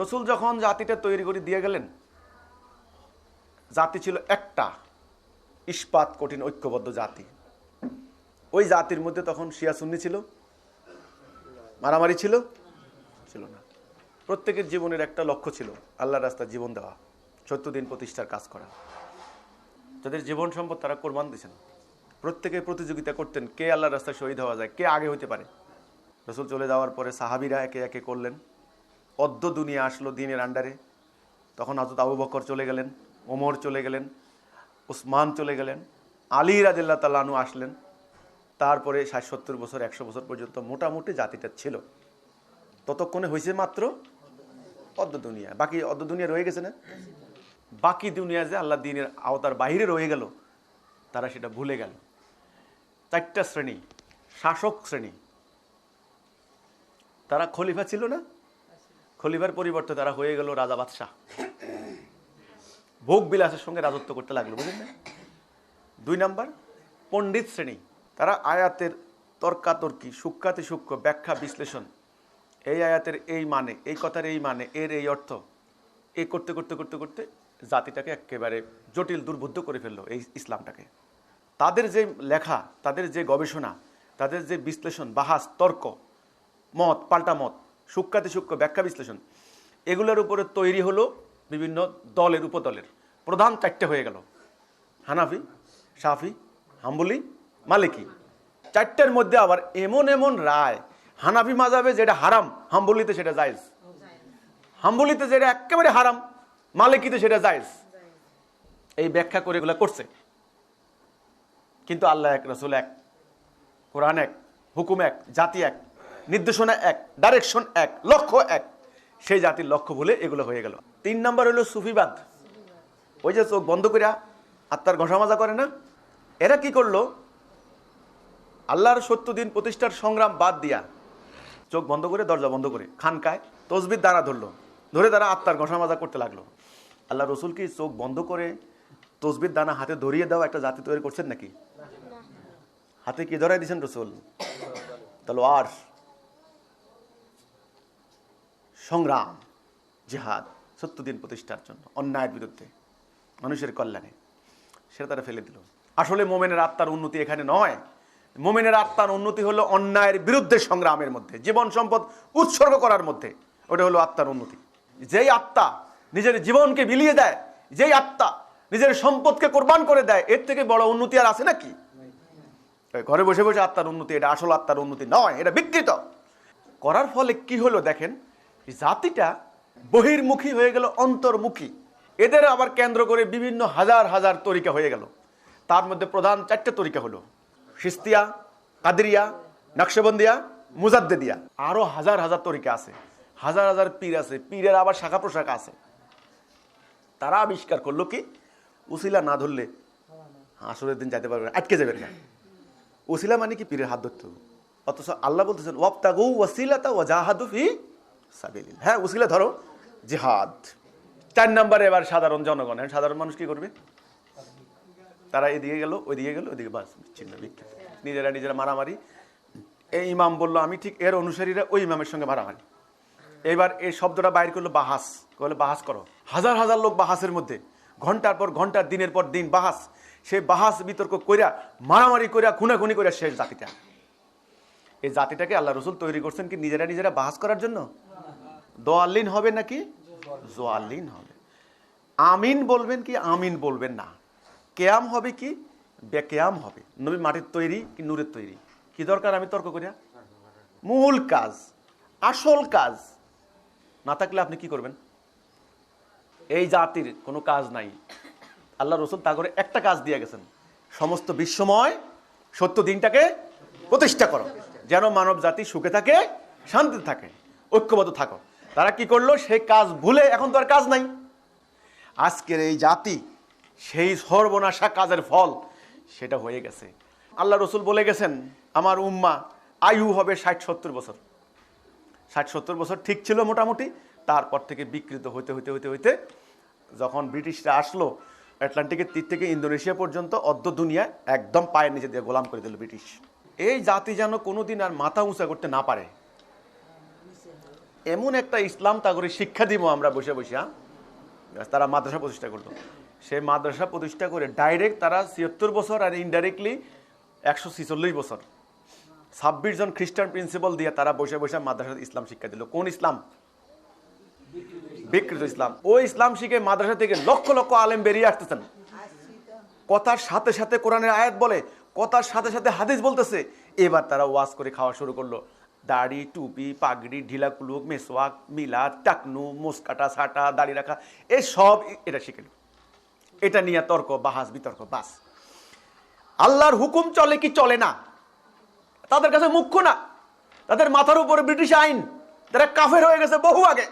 রসুল যখন জাতিটা তৈরি করে দিয়ে গেলেন, জাতি ছিল একটা ইস্পাত কঠিন ঐক্যবদ্ধ জাতি। ওই জাতির মধ্যে তখন শিয়া সুন্নি ছিল, মারামারি ছিল ছিল না। প্রত্যেকের জীবনের একটা লক্ষ্য ছিল, আল্লাহর রাস্তায় জীবন দেওয়া সত্য দিন প্রতিষ্ঠার কাজ করা। যাদের জীবন সম্পদ তারা কোরবান দিয়েছেন। প্রত্যেকে প্রতিযোগিতা করতেন, কে আল্লাহর রাস্তায় শহীদ হওয়া যায়, কে আগে হতে পারে। রসুল চলে যাওয়ার পরে সাহাবিরা একে একে করলেন। অদ্য দুনিয়া আসলো দিনের আন্ডারে। তখন হজরত আবু বকর চলে গেলেন, ওমর চলে গেলেন, উসমান চলে গেলেন, আলী রাজিল্লা তাল্লাহনু আসলেন। তারপরে ষাট সত্তর বছর, একশো বছর পর্যন্ত মোটামুটি জাতিটা ছিল। ততক্ষণে হয়েছে মাত্র অর্ধ দুনিয়া। বাকি অর্ধ দুনিয়া রয়ে গেছে না? বাকি দুনিয়া যে আল্লাহ দিনের আওতার বাইরে রয়ে গেল, তারা সেটা ভুলে গেল। চারটা শ্রেণি, শাসক শ্রেণি। তারা খলিফা ছিল না? খলিফার পরিবর্তে তারা হয়ে গেল রাজা বাদশাহ। ভোগ বিলাসের সঙ্গে রাজত্ব করতে লাগল, বুঝলেন দুই নাম্বার, পণ্ডিত শ্রেণি। তারা আয়াতের তর্কাতর্কি, সূক্ষ্মাতি সূক্ষ্ম ব্যাখ্যা বিশ্লেষণ। এই আয়াতের এই মানে এই কথার এই মানে এর এই অর্থ। এই করতে করতে করতে করতে জাতিটাকে একেবারে জটিল, দুর্বুদ্ধ করে ফেলল এই ইসলামটাকে। তাদের যে লেখা, তাদের যে গবেষণা, তাদের যে বিশ্লেষণ বাহাস তর্ক, মত, পাল্টা মত সূক্ষ্মাতি সূক্ষ্ম ব্যাখ্যা বিশ্লেষণ। এগুলোর উপরে তৈরি হলো বিভিন্ন দলের উপদলের। প্রধান চারটে হয়ে গেল। হানাফি সাফি হাম্বলি, মালিকি। চারটের মধ্যে আবার এমন এমন রায়, হানাফি মাজাবে যেটা হারাম, হাম্বলিতে সেটা জায়েজ। হাম্বলিতে যেটা একেবারে হারাম, মালিকিতে সেটা জায়েজ। এই ব্যাখ্যা করে এগুলো করছে। কিন্তু আল্লাহ এক, রসুল এক, কোরআন এক, হুকুম এক, জাতি এক। নির্দেশনা এক ডাইরেকশন এক লক্ষ্য এক। সেই জাতির লক্ষ্য বলে এগুলো হয়ে গেল। তিন নম্বর হলো সুফিবাদ। ওই যে চোখ বন্ধ করিয়া আত্মার ঘষা মাজা করে না? এরা কি করল? আল্লাহর সত্য দিন প্রতিষ্ঠার সংগ্রাম বাদ দিয়া চোখ বন্ধ করে দরজা বন্ধ করে খানকায় তসবির দ্বারা ধরলো। ধরে তারা আত্মার ঘষা মাজা করতে লাগল। আল্লাহ রসুল কি চোখ বন্ধ করে তসবির দানা হাতে ধরিয়ে দেওয়া একটা জাতি তৈরি করছেন নাকি? হাতে কি ধরাই দিয়েছেন রসুল? তাহলে তলোয়ার সংগ্রাম, জেহাদ, সত্যদিন প্রতিষ্ঠার জন্য, অন্যায়ের বিরুদ্ধে, মানুষের কল্যাণে। সেটা তারা ফেলে দিল। আসলে মোমেনের আত্মার উন্নতি এখানে নয়। মোমেনের আত্মার উন্নতি হলো অন্যায়ের বিরুদ্ধে সংগ্রামের মধ্যে, জীবন সম্পদ উৎসর্গ করার মধ্যে। ওটা হলো আত্মার উন্নতি। যেই আত্মা নিজের জীবনকে বিলিয়ে দেয়, যেই আত্মা নিজের সম্পদকে কোরবান করে দেয়, এর থেকে বড় উন্নতি আর আছে নাকি? ঘরে বসে বসে আত্মার উন্নতি, এটা আসল আত্মার উন্নতি নয়, এটা বিকৃত। করার ফলে কি হলো দেখেন? জাতিটা বহির্মুখী হয়ে গেল, অন্তর্মুখী। এদের আবার কেন্দ্র করে বিভিন্ন হাজার হাজার তরিকা হয়ে গেল। তার মধ্যে প্রধান চারটে তরিকা হলো, সিস্তিয়া, কাদরিয়া, নকশবন্দিয়া, মুজাদ্দেদিয়া। আরও হাজার হাজার তরিকা আছে। হাজার হাজার পীর আছে। পীরের আবার শাখা প্রশাখা আছে। তারা আবিষ্কার করল কি? উসিলা না ধরলে আসরের দিন যাইতে পারবে আটকে যাবেন না। ওসিলা মানে কি? পীরের হাত ধরতে অথচ আল্লাহ বলতেছেন ওয়াপ্তাগু ওয়াসিলাতা ওয়াজাহাদু ফি সাবিলিল হ্যাঁ ওসিলা ধরো, জিহাদ। চার নম্বরে এবার সাধারণ জনগণ। হ্যাঁ সাধারণ মানুষ কি করবে? তারা এদিকে গেল, ওইদিকে গেল, ওইদিকে বাস চিহ্ন বিখ্যাত নিজেরা নিজেরা মারামারি। এই ইমাম বলল, আমি ঠিক এর অনুসারীরা ওই ইমামের সঙ্গে মারামারি। এবার এই শব্দটা বাইর করল বাহাস। বলে বাহাস করো। হাজার হাজার লোক বাহাসের মধ্যে, ঘণ্টার পর ঘণ্টার দিনের পর দিন বাহাস। সে বাহাস বিতর্ক কইরা, মারামারি কইরা, খুনাখুনি কইরা শেষ জাতিটা। এই জাতিটাকে আল্লাহ রসুল তৈরি করছেন কি নিজেরা নিজেরা বাহাস করার জন্য? দোয়াল্লিন হবে নাকি? জোয়াল্লিন হবে। আমিন বলবেন কি, আমিন বলবেন না। কেয়াম হবে কি? বেকেয়াম হবে। নবী মাটির তৈরি কি নূরের তৈরি? কি দরকার আমি তর্ক করিয়া? মূল কাজ, আসল কাজ। না থাকলে আপনি কি করবেন? এই জাতির কোনো কাজ নাই। আল্লাহ রসুল তা করে একটা কাজ দিয়ে গেছেন। সমস্ত বিশ্বময় সত্য দিনটাকে প্রতিষ্ঠা করো। যেন মানব জাতি সুখে থাকে, শান্তিতে থাকে, ঐক্যবদ্ধ থাকো। তারা কি করল? সেই কাজ ভুলে এখন তো আর কাজ নাই। আজকের এই জাতি, সেই সর্বনাশা কাজের ফল, সেটা হয়ে গেছে। আল্লাহ রসুল বলে গেছেন, আমার উম্মা আয়ু হবে ষাট সত্তর বছর। ষাট সত্তর বছর ঠিক ছিল মোটামুটি। তারপর থেকে বিকৃত হইতে হইতে হইতে হইতে যখন ব্রিটিশরা আসলো অ্যাটলান্টিকের তীর থেকে ইন্দোনেশিয়া পর্যন্ত অর্ধ দুনিয়া একদম পায়ের নিচে দিয়ে গোলাম করে দিল ব্রিটিশ। এই জাতি যেন কোনোদিন আর মাথা উঁচা করতে না পারে। এমন একটা ইসলাম তাগরে শিক্ষা দিব আমরা বসে বসে হ্যাঁ? তারা মাদ্রাসা প্রতিষ্ঠা করতো। সে মাদ্রাসা প্রতিষ্ঠা করে ডাইরেক্ট তারা ছিয়াত্তর বছর আর ইনডাইরেক্টলি একশো ছিচল্লিশ বছর। ছাব্বিশ জন খ্রিস্টান প্রিন্সিপাল দিয়ে তারা বসে বসে মাদ্রাসা ইসলাম শিক্ষা দিল। কোন ইসলাম? বিকৃত ইসলাম। ওই ইসলাম শিখে মাদ্রাসা থেকে লক্ষ লক্ষ আলেম বেরিয়ে আসতেছেন। কথার সাথে সাথে কোরআনের আয়াত বলে, কথার সাথে সাথে হাদিস বলতেছে। এবার তারা ওয়াজ করে খাওয়া শুরু করল। দাড়ি টুপি পাগড়ি ঢিলা কুলুক মেসওয়াক মিলাদ টাকনু মুসকাটা সাটা দাড়ি রাখা এই সব এটা শিখে। এটা নিয়ে তর্ক বাহাস বিতর্ক বাস আল্লাহর হুকুম চলে কি চলে না তাদের কাছে মুখ্য না তাদের মাথার উপরে ব্রিটিশ আইন তারা কাফের হয়ে গেছে বহু আগে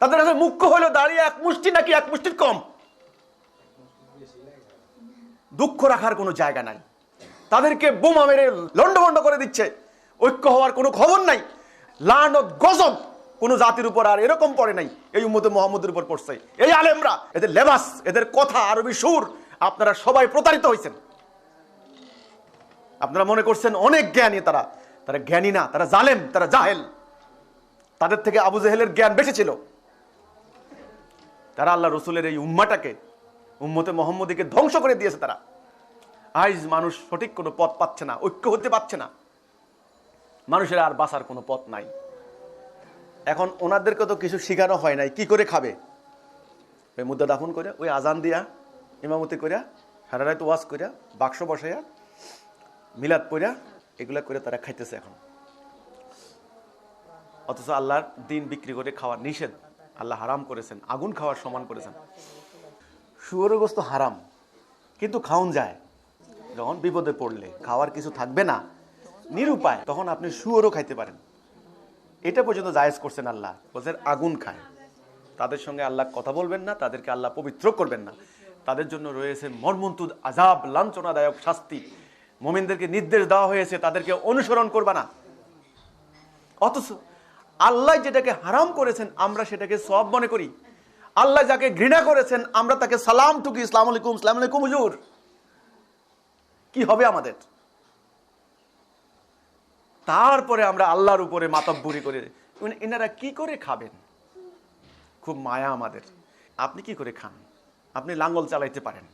তাদের কাছে মুখ্য হলো দাঁড়িয়ে এক মুষ্টি নাকি এক মুষ্টির কম দুঃখ রাখার কোনো জায়গা নাই তাদেরকে বোমা মেরে লন্ডভন্ড করে দিচ্ছে ঐক্য হওয়ার কোনো খবর নাই। লানত, গজব, কোনো জাতির উপর আর এরকম পড়ে নাই। এই উম্মতে মোহাম্মদের উপর পড়ছে। এই আলেমরা, এদের লেবাস, এদের কথা, আরবি সুর, আপনারা সবাই প্রতারিত হয়েছেন আপনারা মনে করছেন অনেক জ্ঞানী তারা। তারা জ্ঞানী না, তারা জালেম, তারা জাহেল। তাদের থেকে আবু জেহেলের জ্ঞান বেশি ছিল। তারা আল্লাহ রসুলের এই উম্মাটাকে, উম্মতে মোহাম্মদীকে ধ্বংস করে দিয়েছে তারা। আইজ মানুষ সঠিক কোনো পথ পাচ্ছে না, ঐক্য হতে পারছে না। মানুষের আর বাঁচার কোনো পথ নাই। এখন ওনাদেরকে তো কিছু শেখানো হয় নাই, কি করে খাবে? ওই মুদ্রা দাফন করে ওই আজান দিয়া, ইমামতি করিয়া রাত ওয়াজ করিয়া বাক্স বসাইয়া, মিলাদ পড়িয়া এগুলা করে তারা খাইতেছে এখন। অথচ আল্লাহর দিন বিক্রি করে খাওয়া নিষেধ। আল্লাহ হারাম করেছেন, আগুন খাওয়ার সমান করেছেন। শুয়োরের গোস্ত হারাম, কিন্তু খাওন যায়। যখন বিপদে পড়লে, খাওয়ার কিছু থাকবে না। নিরুপায়, তখন আপনি শুয়োরও খাইতে পারেন। এটা পর্যন্ত জায়েজ করছেন আল্লাহ। বলছেন, আগুন খায়। তাদের সঙ্গে আল্লাহ কথা বলবেন না, তাদেরকে আল্লাহ পবিত্র করবেন না। তাদের জন্য রয়েছে মর্মন্তুদ আজাব লাঞ্ছনাদায়ক শাস্তি। মোমিনদেরকে নির্দেশ দেওয়া হয়েছে, তাদেরকে অনুসরণ করবা না। অথচ আল্লাহ যেটাকে হারাম করেছেন, আমরা সেটাকে সব মনে করি। আল্লাহ যাকে ঘৃণা করেছেন, আমরা তাকে সালাম টুকি ইসলাম আলাইকুম ইসলাম আলাইকুম, হুজুর। কি হবে আমাদের? তারপরে আমরা আল্লাহর উপরে মাতব্বরি করে। এনারা কি করে খাবেন? খুব মায়া আমাদের। আপনি কি করে খান? আপনি লাঙ্গল চালাইতে পারেন।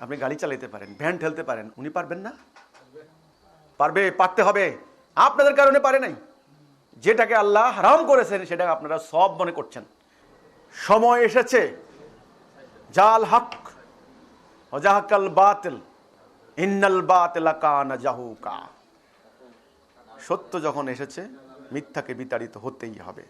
আপনি গাড়ি চালাইতে পারেন, ভ্যান ঠেলতে পারেন, উনি পারবেন না? পারবে, পারতে হবে। আপনাদের কারণে পারে নাই। যেটাকে আল্লাহ হারাম করেছেন সেটা আপনারা সব মনে করছেন। সময় এসেছে। জাল হক হজাহাকাল বাতিল। ইন্নাল বাতিলা কানা জাহুকা। সত্য যখন এসেছে মিথ্যাকে বিতাড়িত হতেই হবে।